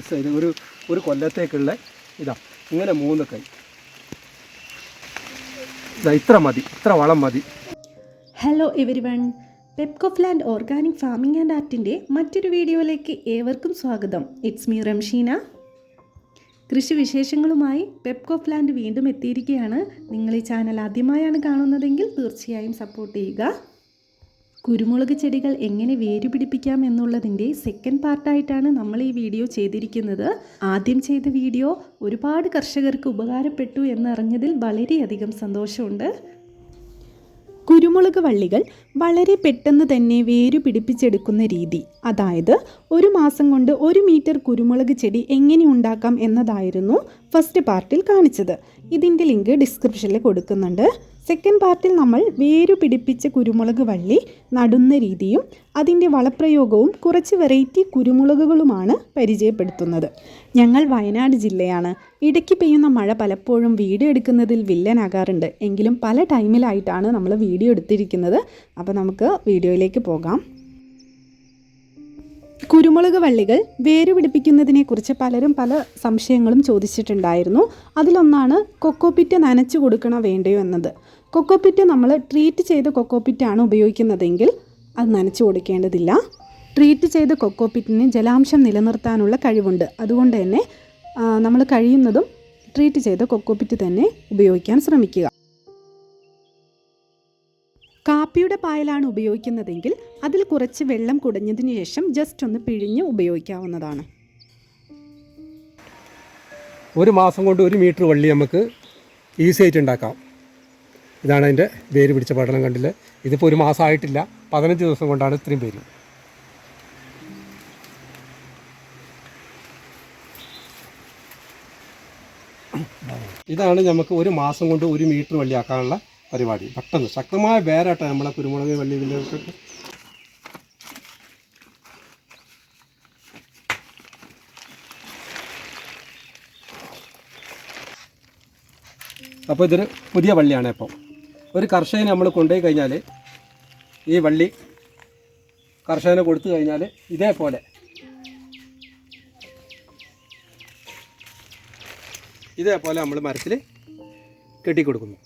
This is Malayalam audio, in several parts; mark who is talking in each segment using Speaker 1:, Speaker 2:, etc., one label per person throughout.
Speaker 1: ഇത് ഒരു ഒരു കൊല്ലത്തേക്കുള്ള ഇതാ. ഇങ്ങനെ മൂന്ന് കൈ. ഇതാ ഇത്ര മതി. ഇത്ര വളം മതി.
Speaker 2: ഹലോ എവരി വൺ പെപ്കോഫ് ലാൻഡ് ഓർഗാനിക് ഫാമിംഗ് ആൻഡ് ആർട്ടിന്റെ മറ്റൊരു വീഡിയോയിലേക്ക് ഏവർക്കും സ്വാഗതം. ഇറ്റ്സ് മീ റംഷീന കൃഷി വിശേഷങ്ങളുമായി പെപ്കോഫ് ലാൻഡ് വീണ്ടും എത്തിയിരിക്കുകയാണ്. നിങ്ങൾ ഈ ചാനൽ ആദ്യമായാണ് കാണുന്നതെങ്കിൽ തീർച്ചയായും സപ്പോർട്ട് ചെയ്യുക. കുരുമുളക് ചെടികൾ എങ്ങനെ വേരുപിടിപ്പിക്കാം എന്നുള്ളതിന്റെ സെക്കൻഡ് പാർട്ടായിട്ടാണ് നമ്മൾ ഈ വീഡിയോ ചെയ്തിരിക്കുന്നത്. ആദ്യം ചെയ്ത വീഡിയോ ഒരുപാട് കർഷകർക്ക് ഉപകാരപ്പെട്ടു എന്നറിഞ്ഞതിൽ വളരെയധികം സന്തോഷമുണ്ട്. കുരുമുളക് വള്ളികൾ വളരെ പെട്ടെന്ന് തന്നെ വേരു പിടിപ്പിച്ചെടുക്കുന്ന രീതി. അതായത് ഒരു മാസം കൊണ്ട് ഒരു മീറ്റർ കുരുമുളക് ചെടി എങ്ങനെ ഉണ്ടാക്കാം എന്നതായിരുന്നു ഫസ്റ്റ് പാർട്ടിൽ കാണിച്ചത്. ഇതിന്റെ ലിങ്ക് ഡിസ്ക്രിപ്ഷനിൽ കൊടുക്കുന്നുണ്ട്. സെക്കൻഡ് പാർട്ടിൽ നമ്മൾ വേരു പിടിപ്പിച്ച കുരുമുളക് വള്ളി നടുന്ന രീതിയും അതിന്റെ വളപ്രയോഗവും കുറച്ച് വെറൈറ്റി കുരുമുളകുകളുമാണ് പരിചയപ്പെടുത്തുന്നത്. ഞങ്ങൾ വയനാട് ജില്ലയാണ്. ഇടയ്ക്ക് പെയ്യുന്ന മഴ പലപ്പോഴും വീഡിയോ എടുക്കുന്നതിൽ വില്ലനാകാറുണ്ട്. എങ്കിലും പല ടൈമിലായിട്ടാണ് നമ്മൾ വീഡിയോ എടുത്തിരിക്കുന്നത്. അപ്പോൾ നമുക്ക് വീഡിയോയിലേക്ക് പോകാം. കുരുമുളക് വള്ളികൾ വേര് പിടിപ്പിക്കുന്നതിനെക്കുറിച്ച് പലരും പല സംശയങ്ങളും ചോദിച്ചിട്ടുണ്ടായിരുന്നു. അതിലൊന്നാണ് കൊക്കോപ്പിറ്റ് നനച്ചു കൊടുക്കണോ വേണ്ടയോ എന്നത്. കൊക്കോപ്പിറ്റ് നമ്മൾ ട്രീറ്റ് ചെയ്ത കൊക്കോപ്പിറ്റാണ് ഉപയോഗിക്കുന്നതെങ്കിൽ അത് നനച്ചു കൊടുക്കേണ്ടതില്ല. ട്രീറ്റ് ചെയ്ത കൊക്കോപ്പിറ്റിന് ജലാംശം നിലനിർത്താനുള്ള കഴിവുണ്ട്. അതുകൊണ്ട് തന്നെ നമ്മൾ കഴിയുന്നതും ട്രീറ്റ് ചെയ്ത കൊക്കോപ്പിറ്റ് തന്നെ ഉപയോഗിക്കാൻ ശ്രമിക്കുക. കാപ്പിയുടെ പായലാണ് ഉപയോഗിക്കുന്നതെങ്കിൽ അതിൽ കുറച്ച് വെള്ളം കുടഞ്ഞതിന് ശേഷം ജസ്റ്റ് ഒന്ന് പിഴിഞ്ഞ് ഉപയോഗിക്കാവുന്നതാണ്.
Speaker 1: ഒരു മാസം കൊണ്ട് ഒരു മീറ്റർ വള്ളി നമുക്ക് ഈസി ആയിട്ട് ഉണ്ടാക്കാം. ഇതാണ് അതിന്റെ വേര് പിടിച്ച പഠനം കണ്ടില്ല? ഇതിപ്പോൾ ഒരു മാസം ആയിട്ടില്ല. പതിനഞ്ച് ദിവസം കൊണ്ടാണ് ഇത്രയും പേര്. ഇതാണ് നമുക്ക് ഒരു മാസം കൊണ്ട് ഒരു മീറ്റർ വള്ളിയാക്കാനുള്ള പരിപാടി. പെട്ടെന്ന്. ശക്തമായ വേരാട്ടെ നമ്മളെ കുരുമുളക് വള്ളി വലിയ അപ്പോൾ ഇതൊരു പുതിയ വള്ളിയാണ് ഇപ്പോൾ ഒരു കർഷകന് നമ്മൾ കൊണ്ടുപോയി കഴിഞ്ഞാൽ ഈ വള്ളി കർഷകന് കൊടുത്തു കഴിഞ്ഞാൽ ഇതേപോലെ. ഇതേപോലെ നമ്മൾ മരത്തിൽ കെട്ടിക്കൊടുക്കുന്നു.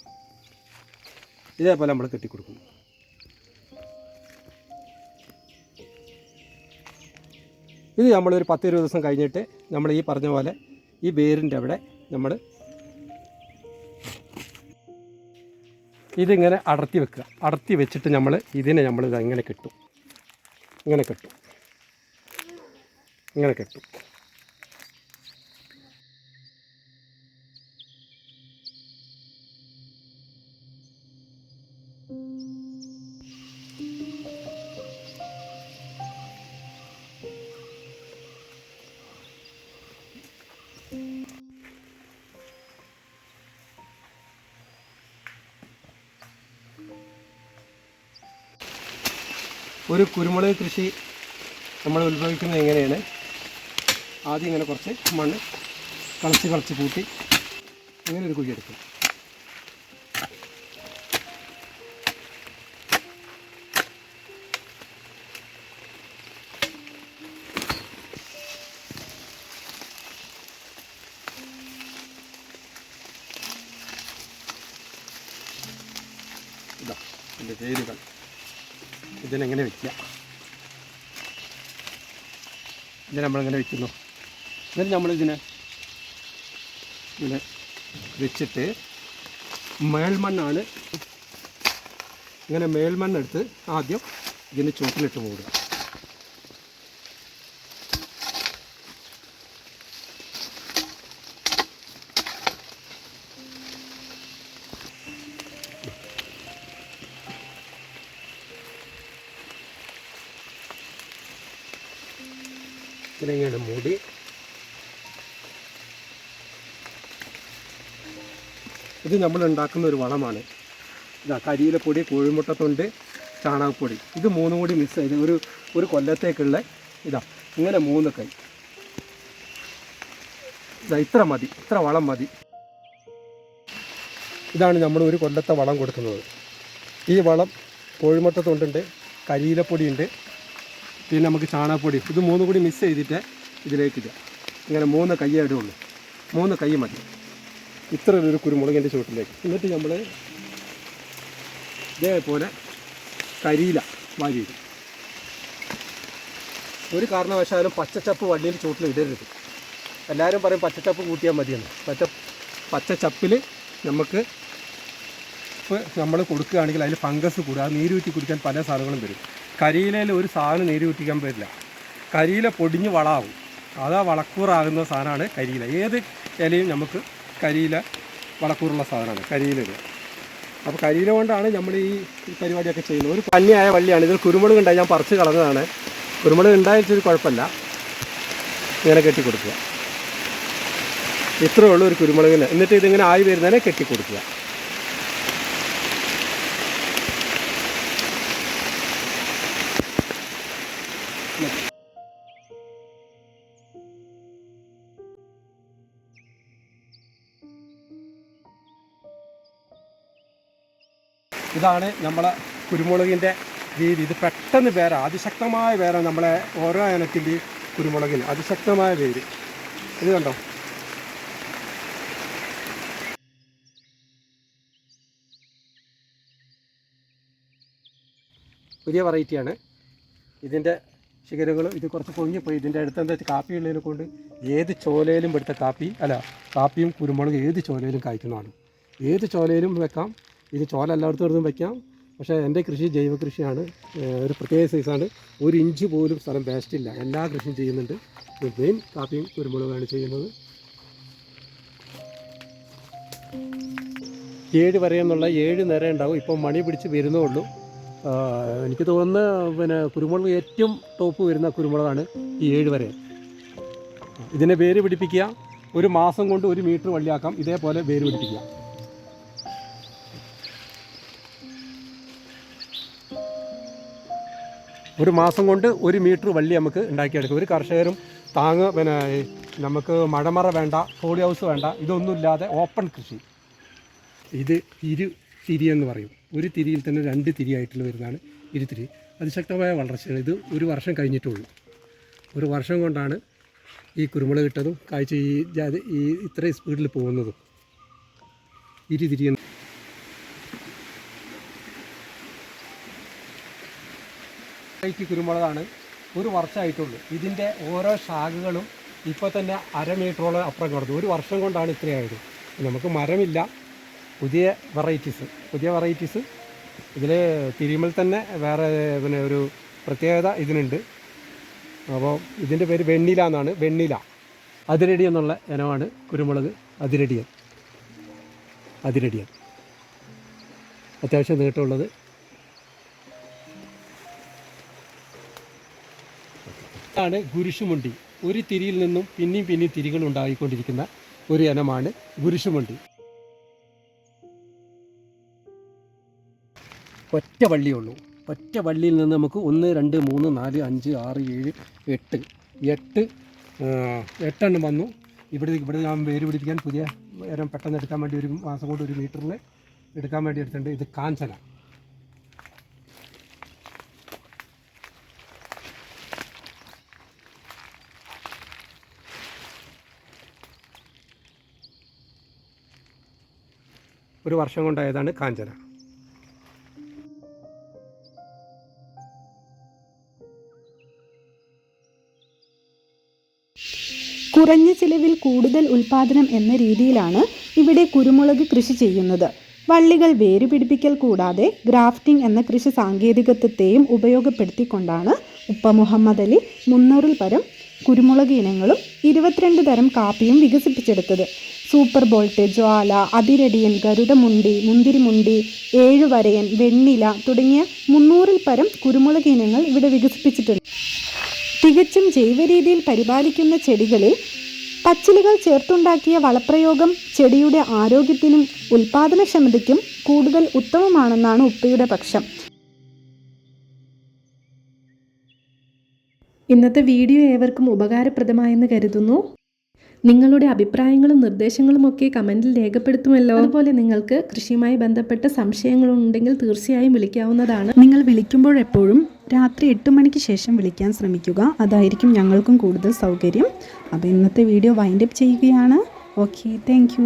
Speaker 1: ഇതേപോലെ നമ്മൾ കെട്ടിക്കൊടുക്കും ഇത് നമ്മളൊരു പത്ത് ഇരുപത് ദിവസം കഴിഞ്ഞിട്ട് നമ്മൾ ഈ പറഞ്ഞ പോലെ ഈ വേരിന്റെ അവിടെ നമ്മൾ ഇതിങ്ങനെ അടർത്തി വെക്കുക. അടർത്തി വെച്ചിട്ട് നമ്മൾ ഇതിനെ നമ്മൾ ഇത് ഇങ്ങനെ കെട്ടും. ഇങ്ങനെ കെട്ടും. ഇങ്ങനെ കെട്ടും. ഒരു കുരുമുളക് കൃഷി നമ്മൾ ഉത്ഭവിക്കുന്നത് എങ്ങനെയാണ്? ആദ്യം ഇങ്ങനെ കുറച്ച് മണ്ണ് കളച്ച് കളച്ച് കൂട്ടി അങ്ങനെ ഒരു കുഴി എടുക്കും. ഇതാ എന്റെ വേരുകൾ ഇതിനെങ്ങനെ വെക്കുക? ഇത് നമ്മളിങ്ങനെ വെക്കുന്നു. എന്നിട്ട് നമ്മളിതിനെ ഇങ്ങനെ വെച്ചിട്ട് മേൽമണ്ണാണ്. ഇങ്ങനെ മേൽമണ്ണെടുത്ത് ആദ്യം ഇതിന് ചുവട്ടിലിട്ട് മൂടുക. ഇതിനെങ്ങനെ മൂടി. ഇത് നമ്മൾ ഉണ്ടാക്കുന്ന ഒരു വളമാണ്. ഇതാ കരിയിലപ്പൊടി കോഴിമുട്ടത്തൊണ്ട് ചാണകപ്പൊടി. ഇത് മൂന്നും കൂടി മിക്സ് ചെയ്ത് ഒരു ഒരു കൊല്ലത്തേക്കുള്ള ഇതാ ഇങ്ങനെ മൂന്ന് കൈ. ഇതാ ഇത്ര മതി ഇത്ര വളം മതി. ഇതാണ് നമ്മൾ ഒരു കൊല്ലത്തെ വളം കൊടുക്കുന്നത്. ഈ വളം കോഴിമുട്ടത്തൊണ്ടുണ്ട് കരിയിലപ്പൊടി ഉണ്ട് പിന്നെ നമുക്ക് ചാണകപ്പൊടി. ഇത് മൂന്നും കൂടി മിക്സ് ചെയ്തിട്ട് ഇതിലേക്ക് ഇടുക. ഇങ്ങനെ മൂന്ന് കയ്യേ ഇടുള്ളൂ മൂന്ന് കൈ മതി. ഇത്ര ഒരു കുരുമുളകിന്റെ ചുവട്ടിലേക്ക്. എന്നിട്ട് നമ്മൾ ഇതേപോലെ കരിയില വാരിയിടും ഒരു കാരണവശാലും പച്ചച്ചപ്പ് വള്ളിയിൽ ചുവട്ടിൽ ഇടരുത്. എല്ലാവരും പറയും പച്ചച്ചപ്പ് കൂട്ടിയാൽ മതിയെന്ന്. പച്ച പച്ചച്ചപ്പിൽ നമുക്ക് നമ്മൾ കൊടുക്കുകയാണെങ്കിൽ അതിൽ ഫംഗസ് കൂടുക നീരൂറ്റി കുടിക്കാൻ പല സാധനങ്ങളും വരും. കരിയിലയിൽ ഒരു സാധനം നീര് കുത്തിക്കാൻ പറ്റില്ല. കരിയില പൊടിഞ്ഞ് വളമാവും അതാ വളക്കൂറാകുന്ന സാധനമാണ് കരിയില. ഏത് ഇലയും നമുക്ക് കരിയില വളക്കൂറുള്ള സാധനമാണ് കരിയില ഇത് അപ്പോൾ കരിയില കൊണ്ടാണ് നമ്മൾ ഈ പരിപാടിയൊക്കെ ചെയ്യുന്നത്. ഒരു പന്നിയായ വള്ളിയാണ്. ഇതിൽ കുരുമുളക് ഉണ്ടായി. ഞാൻ പറിച്ച് കളഞ്ഞതാണ്. കുരുമുളക് ഉണ്ടായിട്ടൊരു കുഴപ്പമില്ല. ഇങ്ങനെ കെട്ടിക്കൊടുക്കുക. ഇത്രയേ ഉള്ളൂ ഒരു കുരുമുളകിന്. എന്നിട്ട് ഇതിങ്ങനെ ആയി വരുന്നതിനെ കെട്ടി ഇതാണ് നമ്മളെ കുരുമുളകിന്റെ രീതി. ഇത് പെട്ടെന്ന് വേറെ അതിശക്തമായ വേറെ നമ്മളെ ഓരോ ഇനത്തിന്റെയും കുരുമുളകിന് അതിശക്തമായ വേര്. ഇത് കണ്ടോ? പുതിയ വെറൈറ്റിയാണ്. ഇതിന്റെ ശിഖരങ്ങളും ഇത് കുറച്ച് പൊങ്ങിപ്പോയി ഇതിന്റെ അടുത്ത് എന്താ വെച്ചാൽ കാപ്പി ഉള്ളതിനെ കൊണ്ട് ഏത് ചോലയിലും എടുത്ത കാപ്പി അല്ല കാപ്പിയും കുരുമുളകും ഏത് ചോലയിലും കായ്ക്കുന്നതാണ്. ഏത് ചോലയിലും വെക്കാം ഇത് ചോല എല്ലായിടത്തും വയ്ക്കാം പക്ഷേ എന്റെ കൃഷി ജൈവ കൃഷിയാണ്. ഒരു പ്രത്യേക സൈസാണ്. ഒരു ഇഞ്ച് പോലും സ്ഥലം വേസ്റ്റ് ഇല്ല. എല്ലാ കൃഷിയും ചെയ്യുന്നുണ്ട്. മെയിൻ കാപ്പിയും കുരുമുളകാണ് ചെയ്യുന്നത്. ഏഴ് വരെ എന്നുള്ള ഏഴ് നേരം ഉണ്ടാവും. ഇപ്പം മണി പിടിച്ച് വരുന്നേ ഉള്ളൂ. എനിക്ക് തോന്നുന്ന പിന്നെ കുരുമുളക് ഏറ്റവും ടോപ്പ് വരുന്ന കുരുമുളകാണ് ഈ ഏഴ് വരെ. ഇതിനെ വേര് പിടിപ്പിക്കുക. ഒരു മാസം കൊണ്ട് ഒരു മീറ്റർ വള്ളിയാക്കാം. ഇതേപോലെ വേര് പിടിപ്പിക്കുക. ഒരു മാസം കൊണ്ട് ഒരു മീറ്റർ വള്ളി നമുക്ക് ഉണ്ടാക്കിയെടുക്കും. ഒരു കർഷകരും താങ്ങ് പിന്നെ നമുക്ക് മഴമറ വേണ്ട പോളി ഹൗസ് വേണ്ട ഇതൊന്നുമില്ലാതെ ഓപ്പൺ കൃഷി. ഇത് ഇരു തിരി എന്ന് പറയും. ഒരു തിരിയിൽ തന്നെ രണ്ട് തിരിയായിട്ടുള്ള വരുന്നതാണ് ഇരുതിരി അതിശക്തമായ വളർച്ചയാണ്. ഇത് ഒരു വർഷം കഴിഞ്ഞിട്ടുള്ളൂ. ഒരു വർഷം കൊണ്ടാണ് ഈ കുരുമുളക് ഇട്ടതും കാഴ്ച ഈ ജാതി ഈ ഇത്രയും സ്പീഡിൽ പോകുന്നതും. ഇരുതിരി വെറൈറ്റി കുരുമുളകാണ്. ഒരു വർഷമായിട്ടുള്ളൂ. ഇതിന്റെ ഓരോ ശാഖകളും ഇപ്പോൾ തന്നെ അര മീറ്ററോളം അപ്പുറം കിടന്നു. ഒരു വർഷം കൊണ്ടാണ് ഇത്രയായത്. നമുക്ക് മരമില്ല. പുതിയ വെറൈറ്റീസ് പുതിയ വെറൈറ്റീസ് ഇതിൽ തിരുമൽ തന്നെ വേറെ പിന്നെ ഒരു പ്രത്യേകത ഇതിനുണ്ട്. അപ്പോൾ ഇതിന്റെ പേര് വെണ്ണില എന്നാണ്. വെണ്ണില. അതിരടി എന്നുള്ള ഇനമാണ് കുരുമുളക് അതിരടിയൻ. അതിരടിയൻ. അത്യാവശ്യം നീട്ടമുള്ളത് ഇതാണ് കുരിശുമുണ്ടി ഒരു തിരിയിൽ നിന്നും പിന്നെയും പിന്നെയും തിരികൾ ഉണ്ടായിക്കൊണ്ടിരിക്കുന്ന ഒരു ഇനമാണ് കുരിശുമുണ്ടി ഒറ്റ വള്ളിയുള്ളൂ ഒറ്റ വള്ളിയിൽ നിന്ന് നമുക്ക് ഒന്ന് രണ്ട് മൂന്ന് നാല് അഞ്ച് ആറ് ഏഴ് എട്ട്. എട്ട് എട്ടെണ്ണം വന്നു. ഇവിടെ ഇവിടെ ഞാൻ വേര് പിടിപ്പിക്കാൻ പുതിയ വേരം പെട്ടെന്ന് എടുക്കാൻ വേണ്ടി ഒരു മാസം കൊണ്ട് ഒരു മീറ്ററിൽ എടുക്കാൻ വേണ്ടി എടുത്തിട്ടുണ്ട്. ഇത് കാഞ്ചന. ഒരു വർഷം കൊണ്ടായതാണ് കാഞ്ചന.
Speaker 2: കുറഞ്ഞ ചിലവിൽ കൂടുതൽ ഉൽപാദനം എന്ന രീതിയിലാണ് ഇവിടെ കുരുമുളക് കൃഷി ചെയ്യുന്നത്. വള്ളികൾ വേര് പിടിപ്പിക്കൽ കൂടാതെ ഗ്രാഫ്റ്റിംഗ് എന്ന കൃഷി സാങ്കേതികത്വത്തെയും ഉപയോഗപ്പെടുത്തിക്കൊണ്ടാണ് ഉപ്പ മുഹമ്മദ് അലി മുന്നൂറിൽ പരം കുരുമുളക് ഇനങ്ങളും ഇരുപത്തിരണ്ട് തരം കാപ്പിയും വികസിപ്പിച്ചെടുത്തത്. സൂപ്പർ ബോൾട്ട് ജ്വാല അതിരടിയൻ ഗരുഡമുണ്ടി മുന്തിരിമുണ്ടി ഏഴുവരയൻ വെണ്ണില തുടങ്ങിയ മുന്നൂറിൽ പരം കുരുമുളക് ഇനങ്ങൾ ഇവിടെ വികസിപ്പിച്ചിട്ടുണ്ട്. തികച്ചും ജൈവ രീതിയിൽ പരിപാലിക്കുന്ന ചെടികളിൽ പച്ചിലുകൾ ചേർത്തുണ്ടാക്കിയ വളപ്രയോഗം ചെടിയുടെ ആരോഗ്യത്തിനും ഉൽപാദനക്ഷമതയ്ക്കും കൂടുതൽ ഉത്തമമാണെന്നാണ് ഉപ്പയുടെ പക്ഷം. ഇന്നത്തെ വീഡിയോ ഏവർക്കും ഉപകാരപ്രദമായെന്ന് കരുതുന്നു. നിങ്ങളുടെ അഭിപ്രായങ്ങളും നിർദ്ദേശങ്ങളും ഒക്കെ കമന്റിൽ രേഖപ്പെടുത്തുമല്ലോ. അതുപോലെ നിങ്ങൾക്ക് കൃഷിയുമായി ബന്ധപ്പെട്ട സംശയങ്ങളുണ്ടെങ്കിൽ തീർച്ചയായും വിളിക്കാവുന്നതാണ്. നിങ്ങൾ വിളിക്കുമ്പോഴെപ്പോഴും രാത്രി എട്ട് മണിക്ക് ശേഷം വിളിക്കാൻ ശ്രമിക്കുക. അതായിരിക്കും ഞങ്ങൾക്കും കൂടുതൽ സൗകര്യം. അപ്പോൾ ഇന്നത്തെ വീഡിയോ വൈൻഡപ്പ് ചെയ്യുകയാണ്. Okay thank